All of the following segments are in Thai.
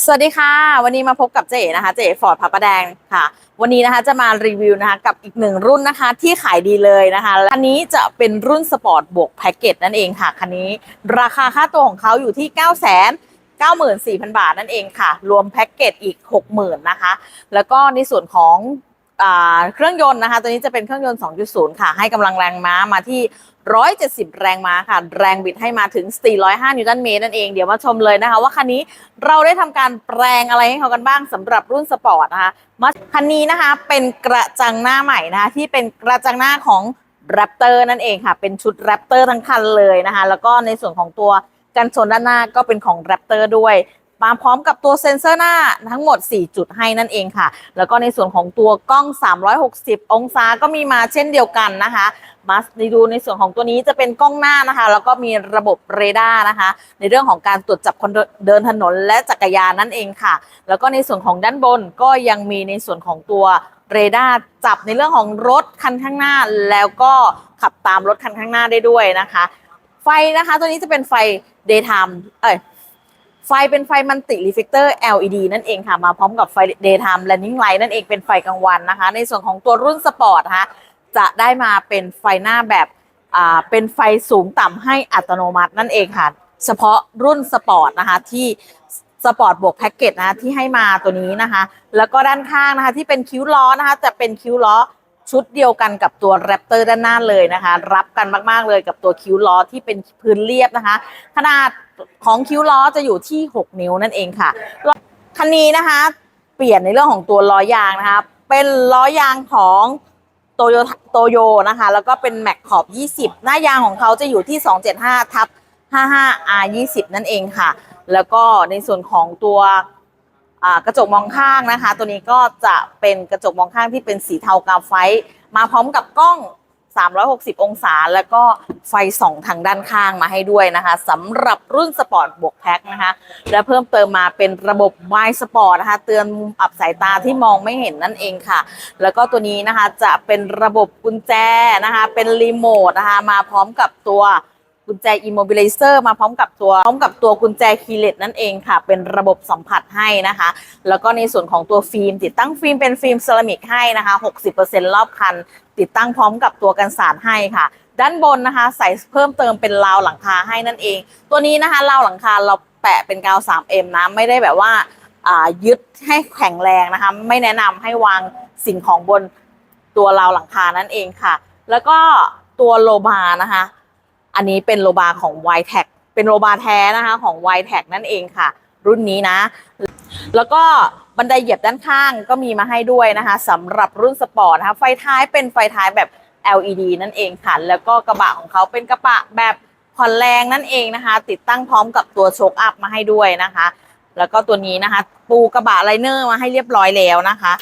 สวัสดีค่ะ วันนี้มาพบกับเจ๊นะคะ เจ๊ฟอร์ดพระประแดงค่ะ วันนี้นะคะจะมารีวิวนะคะกับอีกหนึ่งรุ่นนะคะที่ขายดีเลยนะคะคันนี้จะเป็นรุ่นสปอร์ตบวกแพ็กเกจนั่นเองค่ะคันนี้ราคาค่าตัวของเขาอยู่ที่9 9 4 0 0 0 บาทนั่นเองค่ะ รวมแพ็กเกจอีก 60,000นะคะ แล้วก็ในส่วนของ เครื่องยนต์นะคะ ตัวนี้จะเป็นเครื่องยนต์ 2.0 ค่ะ ให้กำลังแรงม้ามาที่ 170 แรงม้าค่ะ แรงบิดให้มาถึง 405 นิวตันเมตรนั่นเอง เดี๋ยวมาชมเลยนะคะ ว่าคันนี้เราได้ทำการแปลงอะไรให้เขากันบ้างสำหรับรุ่นสปอร์ตนะคะมาคันนี้นะคะเป็นกระจังหน้าใหม่นะคะที่เป็นกระจังหน้าของแรปเตอร์นั่นเองค่ะ เป็นชุดแรปเตอร์ทั้งคันเลยนะคะ แล้วก็ในส่วนของตัวกันชนด้านหน้าก็เป็นของแรปเตอร์ด้วย มาพร้อมกับตัวเซ็นเซอร์หน้าทั้งหมด 4 จุดให้นั่นเองค่ะ แล้วก็ในส่วนของตัวกล้อง 360 องศาก็มีมาเช่นเดียวกันนะคะมาดูในส่วนของตัวนี้จะเป็นกล้องหน้านะคะ แล้วก็มีระบบเรดาร์นะคะ ในเรื่องของการตรวจจับคนเดินถนนและจักรยานนั่นเองค่ะ แล้วก็ในส่วนของด้านบนก็ยังมีในส่วนของตัวเรดาร์จับในเรื่องของรถคันข้างหน้า แล้วก็ขับตามรถคันข้างหน้าได้ด้วยนะคะ ไฟนะคะ ตัวนี้จะเป็นไฟ daytime เอ้ย ไฟเป็นไฟมันติรีเฟกเตอร์ LED นั่นเองค่ะ มาพร้อมกับไฟ daytime running light นั่นเองเป็นไฟกลางวันนะคะ ในส่วนของตัวรุ่นสปอร์ตนะคะจะได้มาเป็นไฟหน้าแบบอ่าเป็นไฟสูงต่ำให้อัตโนมัตินั่นเองค่ะ เฉพาะรุ่นสปอร์ตนะคะที่สปอร์ตบวกแพ็กเกจนะะที่ให้มาตัวนี้นะคะ แล้วก็ด้านข้างนะคะที่เป็นคิ้วล้อนะคะ จะเป็นคิ้วล้อชุดเดียวกันกับตัวแรปเตอร์ด้านหน้าเลยนะคะ รับกันมาก ๆ เลยกับตัวคิ้วล้อที่เป็นพื้นเรียบนะคะ ขนาด ของคิ้วล้อจะอยู่ที่ 6 นิ้วนั่นเองค่ะคันนี้นะคะ เปลี่ยนในเรื่องของตัวล้อยางนะคะ เป็นล้อยางของโตโยโตโยนะคะ แล้วก็เป็นแม็กขอบ 20 หน้ายางของเขาจะอยู่ที่ 275 ทับ 55 R 20นั่นเองค่ะ แล้วก็ในส่วนของตัวกระจกมองข้างนะคะ ตัวนี้ก็จะเป็นกระจกมองข้างที่เป็นสีเทากาไฟต์มาพร้อมกับกล้อง 360 องศา แล้วก็ไฟส่องทางด้านข้างมาให้ด้วยนะคะสำหรับรุ่นสปอร์ตบวกแพ็คนะคะ และเพิ่มเติมมาเป็นระบบไมสปอร์ตนะคะ เตือนมุมอับสายตาที่มองไม่เห็นนั่นเองค่ะ แล้วก็ตัวนี้นะคะจะเป็นระบบกุญแจนะคะ เป็นรีโมทนะคะ มาพร้อมกับตัว กุญแจ immobilizer มาพร้อมกับตัวพร้อมกับตัวกุญแจคีย์เลสนั่นเองค่ะ เป็นระบบสัมผัสให้นะคะ แล้วก็ในส่วนของตัวฟิล์มติดตั้งฟิล์มเป็นฟิล์มเซรามิกให้นะคะ 60%รอบคัน ติดตั้งพร้อมกับตัวกันสาดให้ค่ะ ด้านบนนะคะ ใส่เพิ่มเติมเป็นราวหลังคาให้นั่นเอง ตัวนี้นะคะราวหลังคาเราแปะเป็นกาว 3M นะไม่ได้แบบว่าอ่ายึดให้แข็งแรงนะคะ ไม่แนะนำให้วางสิ่งของบนตัวราวหลังคานั่นเองค่ะ แล้วก็ตัวโลบานะคะ อันนี้เป็นโลบาของ y t e c เป็นโลบาแท้นะคะของ y t e c นั่นเองค่ะ รุ่นนี้นะ แล้วก็บันไดเหยียบด้านข้างก็มีมาให้ด้วยนะคะสำหรับรุ่นสปอร์ตนะคะ ไฟท้ายเป็นไฟท้ายแบบ LED นั่นเองค่ะ แล้วก็กระบะของเขาเป็นกระบะแบบผ่อนแรงนั่นเองนะคะ ติดตั้งพร้อมกับตัวโชคอัพมาให้ด้วยนะคะ แล้วก็ตัวนี้นะคะ ปูกระบะไลเนอร์มาให้เรียบร้อยแล้วนะคะ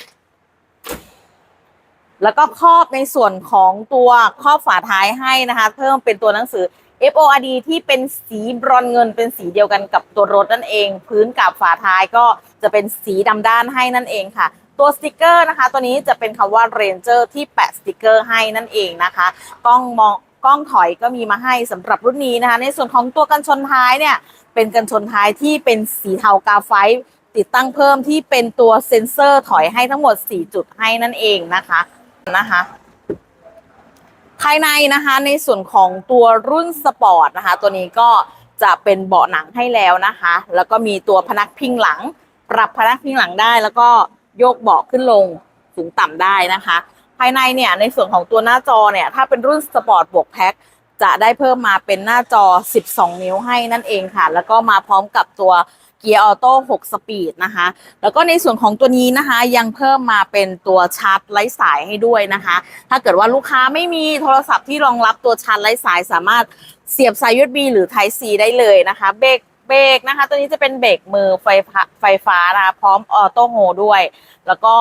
แล้วก็ครอบในส่วนของตัวครอบฝาท้ายให้นะคะ เพิ่มเป็นตัวหนังสือ FORD ที่เป็นสีบรอนเงินเป็นสีเดียวกันกับตัวรถนั่นเอง พื้นกับฝาท้ายก็จะเป็นสีดำด้านให้นั่นเองค่ะ ตัวสติกเกอร์นะคะ ตัวนี้จะเป็นคำว่า Ranger ที่แปะสติกเกอร์ให้นั่นเองนะคะกล้องมองกล้องถอยก็มีมาให้สำหรับรุ่นนี้นะคะ ในส่วนของตัวกันชนท้ายเนี่ย เป็นกันชนท้ายที่เป็นสีเทากาไฟ ติดตั้งเพิ่มที่เป็นตัวเซ็นเซอร์ถอยให้ทั้งหมด 4 จุดให้นั่นเองนะคะ นะคะ ภายในนะคะในส่วนของตัวรุ่นสปอร์ตนะคะ ตัวนี้ก็จะเป็นเบาะหนังให้แล้วนะคะ แล้วก็มีตัวพนักพิงหลัง ปรับพนักพิงหลังได้ แล้วก็โยกเบาะขึ้นลงสูงต่ำได้นะคะ ภายในเนี่ยในส่วนของตัวหน้าจอเนี่ยถ้าเป็นรุ่นสปอร์ตบวกแพ็คจะได้เพิ่มมาเป็นหน้าจอ 12 นิ้วให้นั่นเองค่ะ แล้วก็มาพร้อมกับตัว เกียร์ออโต้6สปีดนะคะ แล้วก็ในส่วนของตัวนี้นะคะ ยังเพิ่มมาเป็นตัวชาร์จไร้สายให้ด้วยนะคะ ถ้าเกิดว่าลูกค้าไม่มีโทรศัพท์ที่รองรับตัวชาร์จไร้สายสามารถเสียบสาย USB หรือ Type C ได้เลยนะคะ เบรกเบรกนะคะ ตัวนี้จะเป็นเบรกมือไฟฟ้าไฟฟ้านะคะพร้อมออโต้โฮด้วย แล้วก็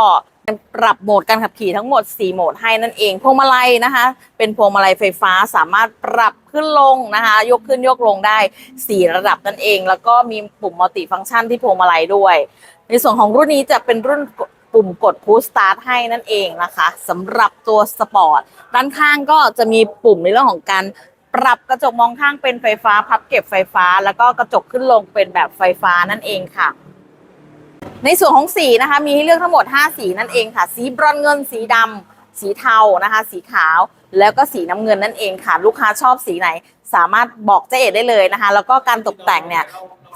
ปรับโหมดการขับขี่ทั้งหมด 4 โหมดให้นั่นเอง พวงมาลัยนะคะ เป็นพวงมาลัยไฟฟ้าสามารถปรับขึ้นลงนะคะ ยกขึ้นยกลงได้ 4 ระดับนั่นเอง แล้วก็มีปุ่มมัลติฟังก์ชันที่พวงมาลัยด้วย ในส่วนของรุ่นนี้จะเป็นรุ่นปุ่มกด push start ให้นั่นเองนะคะสำหรับตัวสปอร์ตด้านข้างก็จะมีปุ่มในเรื่องของการปรับกระจกมองข้างเป็นไฟฟ้า พับเก็บไฟฟ้า แล้วก็กระจกขึ้นลงเป็นแบบไฟฟ้านั่นเองค่ะ ในส่วนของสีนะคะ มีให้เลือกทั้งหมด 5 สีนั่นเองค่ะ สีบรอนซ์เงิน สีดำ สีเทานะคะ สีขาว แล้วก็สีน้ำเงินนั่นเองค่ะ ลูกค้าชอบสีไหน สามารถบอกเจ๊เอ๋ได้เลยนะคะ แล้วก็การตกแต่งเนี่ย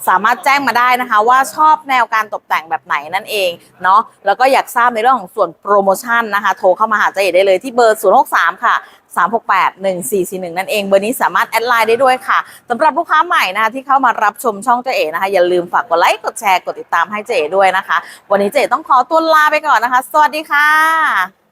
สามารถแจ้งมาได้นะคะว่าชอบแนวการตกแต่งแบบไหนนั่นเองเนาะแล้วก็อยากทราบในเรื่องของส่วนโปรโมชั่นนะคะ โทรเข้ามาหาเจ๊เอ๋ได้เลยที่เบอร์ 063 ค่ะ 368 1441 นั่นเอง เบอร์นี้สามารถแอดไลน์ได้ด้วยค่ะสำหรับลูกค้าใหม่นะคะที่เข้ามารับชมช่องเจ๊เอ๋นะคะอย่าลืมฝากกดไลค์กดแชร์กดติดตามให้เจ๊เอ๋ด้วยนะคะ วันนี้เจ๊เอ๋ต้องขอตัวลาไปก่อนนะคะ สวัสดีค่ะ